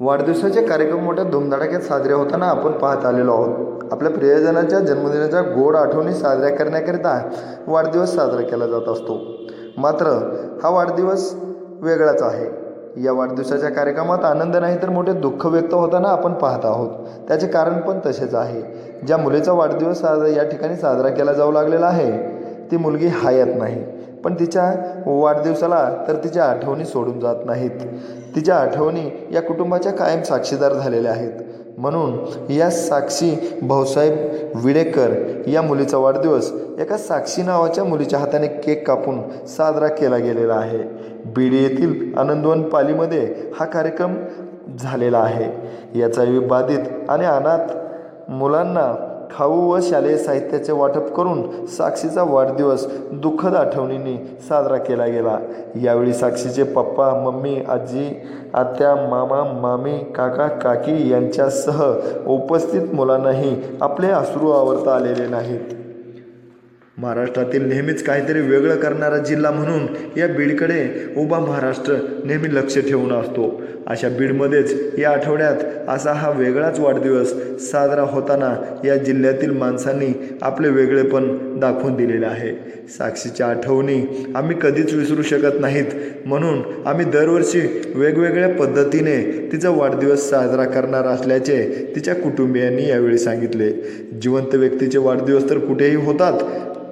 वाढदिवसाचे कार्यक्रम मोठ्या धुमधडाक्यात साजरे होताना आपण पाहत आलेलो आहोत. आपल्या प्रियजनाच्या जन्मदिनाच्या गोड आठवणी साजऱ्या करण्याकरिता वाढदिवस साजरा केला जात असतो. मात्र हा वाढदिवस वेगळाच आहे. या वाढदिवसाच्या कार्यक्रमात आनंद नाही तर मोठे दुःख व्यक्त होताना आपण पाहत आहोत. त्याचे कारण पण तसेच आहे. ज्या मुलीचा वाढदिवस साजरा या ठिकाणी साजरा केला जाऊ लागलेला आहे ती मुलगी हयात नाही. पण तिच्या वाढदिवसाला तर तिच्या आठवणी सोडून जात नाहीत. तिच्या आठवणी या कुटुंबाच्या कायम साक्षीदार झालेल्या आहेत. म्हणून या साक्षी भाऊसाहेब विडेकर या मुलीचा वाढदिवस एका साक्षी नावाच्या मुलीच्या हाताने केक कापून साजरा केला गेलेला आहे. बीड येथील आनंदवन पालीमध्ये हा कार्यक्रम झालेला आहे. याचा बाधित आणि अनाथ मुलांना खाऊ व शालेय साहित्याचे वाटप करून साक्षीचा वाढदिवस दुःखद आठवणींनी साजरा केला गेला. यावेळी साक्षीचे पप्पा मम्मी आजी आत्या मामा मामी काका काकी यांच्यासह उपस्थित मुलांनाही आपले अश्रू आवरता आलेले नाहीत. महाराष्ट्रातील नेहमीच काहीतरी वेगळं करणारा जिल्हा म्हणून या बीडकडे उभा महाराष्ट्र नेहमी लक्ष ठेवून असतो. अशा बीडमध्येच या आठवड्यात असा हा वेगळाच वाढदिवस साजरा होताना या जिल्ह्यातील माणसांनी आपले वेगळेपण दाखवून दिलेले आहे. साक्षीच्या आठवणी आम्ही कधीच विसरू शकत नाहीत. म्हणून आम्ही दरवर्षी वेगवेगळ्या पद्धतीने तिचा वाढदिवस साजरा करणार असल्याचे तिच्या कुटुंबियांनी यावेळी सांगितले. जिवंत व्यक्तीचे वाढदिवस तर कुठेही होतात.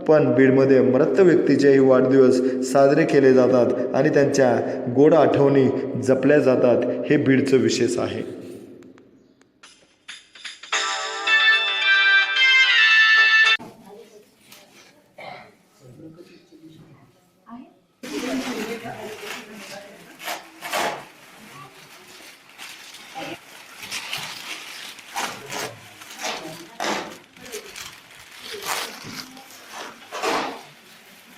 पण बीडमध्ये मृत व्यक्तीचेही वाढदिवस साजरे केले जातात आणि त्यांच्या गोड आठवणी जपल्या जातात हे बीडचं विशेष आहे.